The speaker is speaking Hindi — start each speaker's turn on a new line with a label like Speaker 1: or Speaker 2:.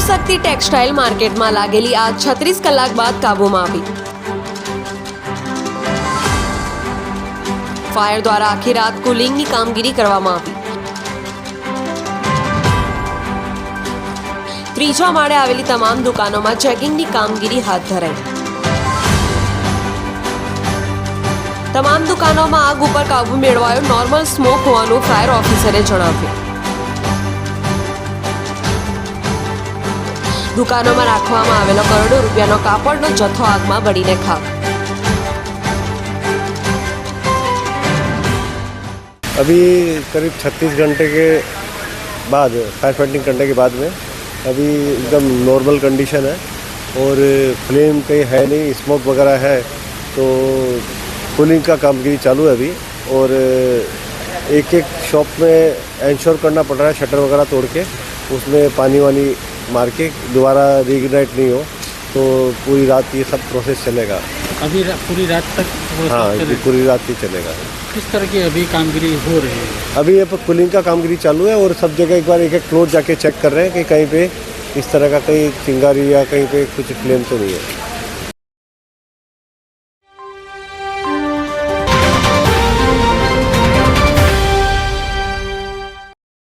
Speaker 1: શિવશક્તિ ટેક્સટાઇલ માર્કેટમાં લાગેલી આગ છત્રીસ કલાક બાદ કાબૂમાં આવી. ફાયર દ્વારા આખી રાત કુલિંગની કામગીરી કરવામાં આવી. ત્રીજા માળે આવેલી તમામ દુકાનોમાં ચેકિંગની કામગીરી હાથ ધરાઈ. તમામ દુકાનોમાં આગ ઉપર કાબુ મેળવાયો નોર્મલ સ્મોક હોવાનું ફાયર ઓફિસરે જણાવ્યું. દુકાનોમાં રાખવામાં આવેલો કરોડો રૂપિયાનો કાપડનો જથ્થો આગમાં બળીને ખાક
Speaker 2: अभी करीब 36 घंटे के बाद फायर फाइटिंग करने के बाद में अभी एकदम नॉर्मल कंडीशन है और फ्लेम कहीं है नहीं स्मोक वगैरह है तो कूलिंग का कामगिरी चालू है अभी और एक एक शॉप में इंश्योर करना पड़ रहा है शटर वगैरह तोड़ के उसमें पानी वानी मार के दोबारा रिग्नाइट नहीं हो तो पूरी रात ये सब प्रोसेस चलेगा।
Speaker 3: अभी रा, पूरी रात तक
Speaker 2: हाँ ये पूरी रात ही चलेगा।
Speaker 3: किस तरह की अभी कामगिरी हो रही है?
Speaker 2: अभी ये कूलिंग का कामगिरी चालू है और सब जगह एक बार एक एक फ्लोर जाके चेक कर रहे हैं कि कहीं पे इस तरह का कहीं चिंगारी या कहीं पे कुछ फ्लेम तो नहीं है।